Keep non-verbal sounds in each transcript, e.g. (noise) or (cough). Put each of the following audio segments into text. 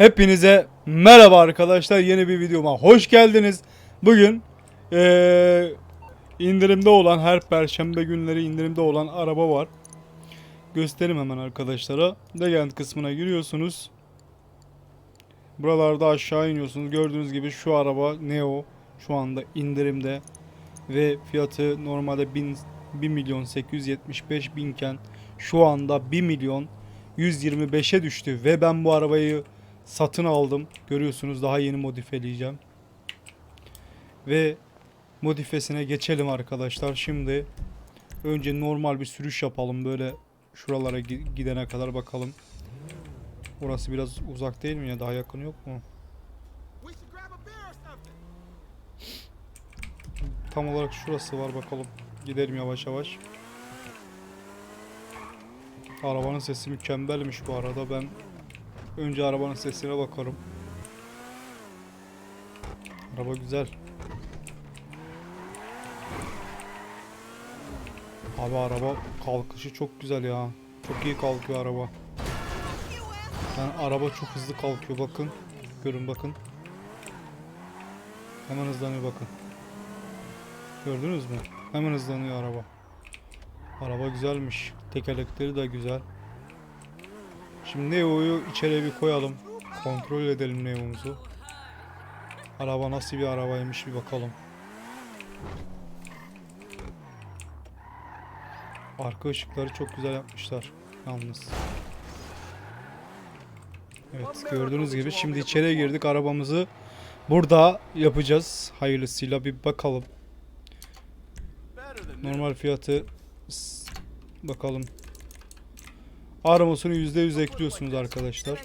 Hepinize merhaba arkadaşlar. Yeni bir videoma hoş geldiniz. Bugün eee, indirimde olan her perşembe günleri indirimde olan araba var. Göstereyim hemen arkadaşlara. Legend kısmına giriyorsunuz. Buralarda aşağı iniyorsunuz. Gördüğünüz gibi şu araba Neo şu anda indirimde ve fiyatı normalde 1000 1 milyon 875 binken şu anda 1 milyon 125'e düştü ve ben bu arabayı satın aldım. Görüyorsunuz daha yeni modifeleyeceğim. Ve modifesine geçelim arkadaşlar. Şimdi önce normal bir sürüş yapalım. Böyle şuralara gi- gidene kadar bakalım. Orası biraz uzak değil mi ya? Daha yakın yok mu? Tam olarak şurası var bakalım. Gidelim yavaş yavaş. Arabanın sesi mükemmelmiş bu arada. Ben önce arabanın sesine bakarım. Araba güzel. Abi araba kalkışı çok güzel ya. Çok iyi kalkıyor araba. Yani araba çok hızlı kalkıyor bakın. Görün bakın. Hemen hızlanıyor bakın. Gördünüz mü? Hemen hızlanıyor araba. Araba güzelmiş. Tekerlekleri de güzel. Şimdi Neo'yu içeri bir koyalım. Kontrol edelim Neo'muzu. Araba nasıl bir arabaymış bir bakalım. Arka ışıkları çok güzel yapmışlar. Yalnız. Evet gördüğünüz gibi şimdi içeriye girdik arabamızı burada yapacağız. Hayırlısıyla bir bakalım. Normal fiyatı bakalım. Armasını %100 ekliyorsunuz arkadaşlar.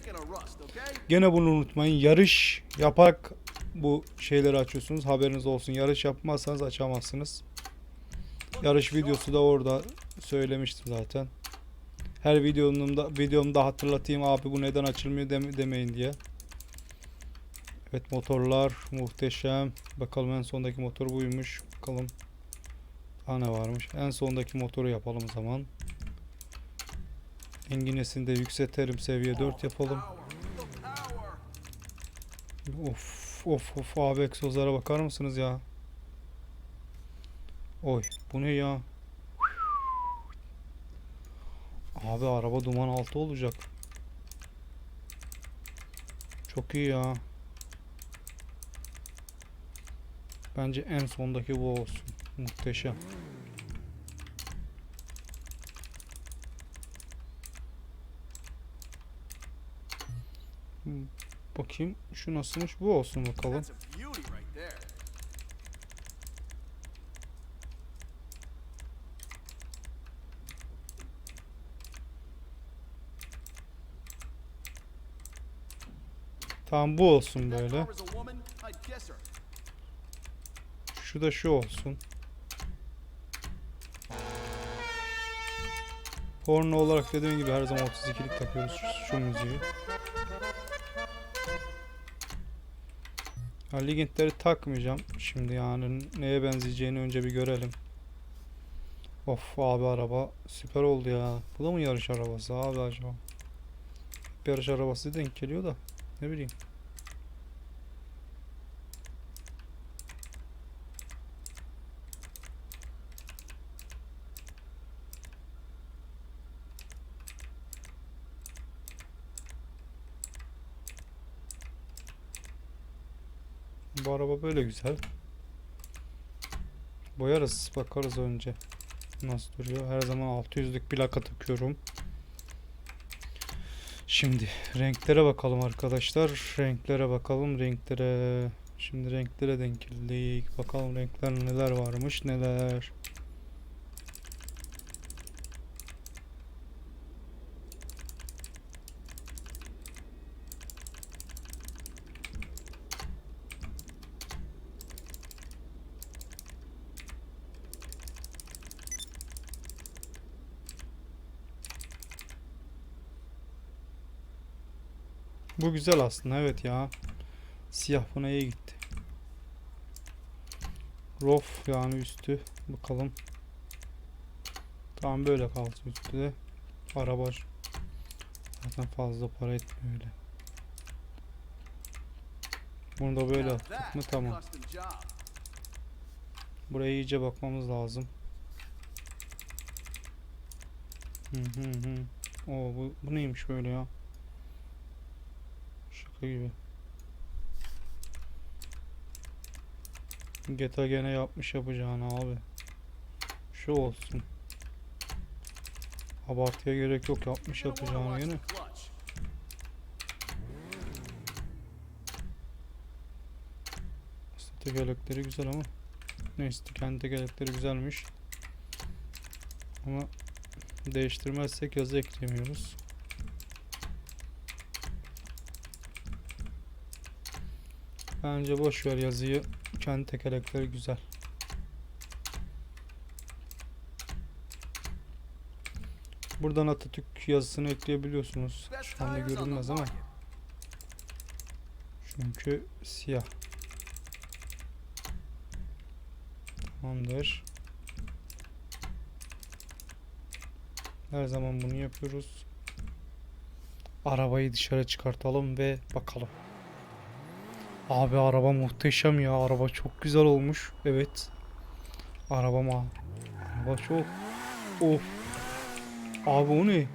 Gene bunu unutmayın. Yarış yaparak bu şeyleri açıyorsunuz. Haberiniz olsun. Yarış yapmazsanız açamazsınız. Yarış videosu da orada söylemiştim zaten. Her videomda videomda hatırlatayım abi bu neden açılmıyor deme- demeyin diye. Evet motorlar muhteşem. Bakalım en sondaki motor buymuş. Bakalım. Daha ne varmış? En sondaki motoru yapalım zaman. Enginesini de yükseltelim. Seviye 4 yapalım. Of of of abi egzozlara bakar mısınız ya? Oy bu ne ya? Abi araba duman altı olacak. Çok iyi ya. Bence en sondaki bu olsun. Muhteşem. Bakayım şu nasılmış bu olsun bakalım. Tamam bu olsun böyle. Şu da şu olsun. Porno olarak dediğim gibi her zaman 32'lik takıyoruz şu müziği. Ha, Ligintleri takmayacağım şimdi yani neye benzeyeceğini önce bir görelim. Of abi araba süper oldu ya. Bu da mı yarış arabası abi acaba? Yarış arabası denk geliyor da ne bileyim. Bu araba böyle güzel. Boyarız bakarız önce. Nasıl duruyor? Her zaman 600'lük plaka takıyorum. Şimdi renklere bakalım arkadaşlar. Renklere bakalım. Renklere. Şimdi renklere denk geldik. Bakalım renkler neler varmış neler. Bu güzel aslında evet ya. Siyah buna iyi gitti. Rof yani üstü. Bakalım. Tamam böyle kalsın üstü de. Araba zaten fazla para etmiyor öyle. Bunu da böyle yaptık mı tamam. Buraya iyice bakmamız lazım. Hı hı hı. Oo bu, bu neymiş böyle ya? Şaka gibi. Geta gene yapmış yapacağını abi. Şu olsun. Abartıya gerek yok yapmış yapacağını. Aslında tekerlekleri güzel ama. Neyse kendi tekerlekleri güzelmiş. Ama değiştirmezsek yazı eklemiyoruz. Bence boş ver yazıyı. Kendi tekerlekleri güzel. Buradan Atatürk yazısını ekleyebiliyorsunuz. Şu anda görünmez ama çünkü siyah. Tamamdır. Her zaman bunu yapıyoruz. Arabayı dışarı çıkartalım ve bakalım. Abi araba muhteşem ya. Araba çok güzel olmuş. Evet. Araba mı? Araba çok. Of. Abi o ne?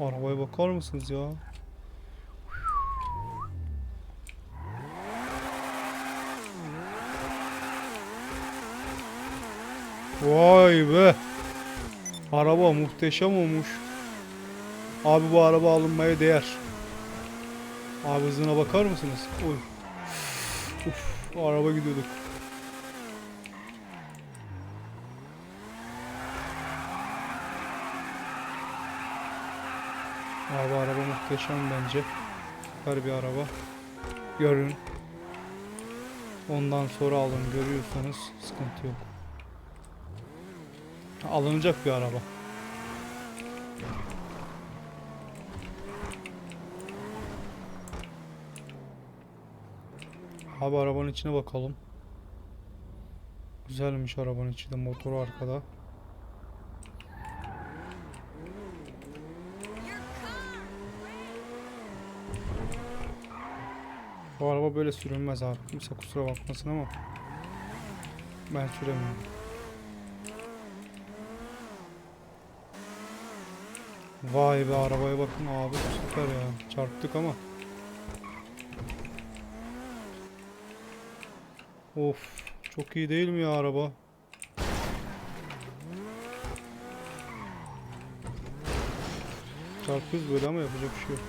Arabaya bakar mısınız ya? Vay be. Araba muhteşem olmuş. Abi bu araba alınmaya değer. Abi hızına bakar mısınız? Oy. Uf, araba gidiyorduk. Abi araba muhteşem bence. Süper bir araba. Görün. Ondan sonra alın görüyorsanız sıkıntı yok. Alınacak bir araba. Abi arabanın içine bakalım. Güzelmiş arabanın içi de motoru arkada. Bu araba böyle sürülmez abi. Kimse kusura bakmasın ama ben süremiyorum. Vay be arabaya bakın abi süper ya. Çarptık ama. Of çok iyi değil mi ya araba? Çarpıyoruz böyle ama yapacak bir şey yok.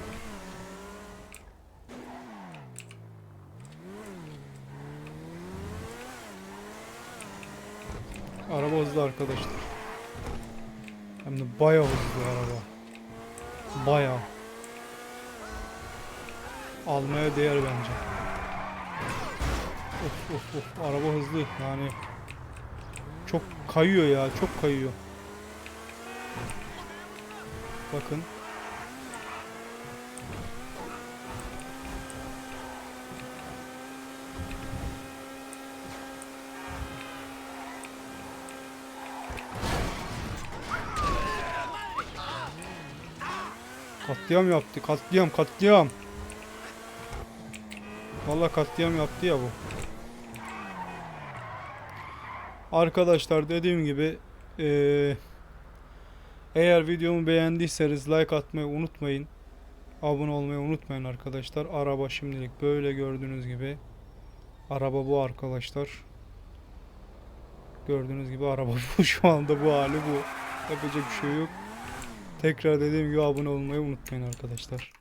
Araba hızlı arkadaşlar. Hem de bayağı hızlı araba. Bayağı. Almaya değer bence. Of of of araba hızlı yani. Çok kayıyor ya çok kayıyor. Bakın. Katliam yaptı. Katliam katliam. Vallahi katliam yaptı ya bu. Arkadaşlar dediğim gibi eee, eğer videomu beğendiyseniz like atmayı unutmayın. Abone olmayı unutmayın arkadaşlar. Araba şimdilik böyle gördüğünüz gibi. Araba bu arkadaşlar. Gördüğünüz gibi araba (laughs) bu şu anda bu hali bu. Yapacak bir şey yok. Tekrar dediğim gibi abone olmayı unutmayın arkadaşlar.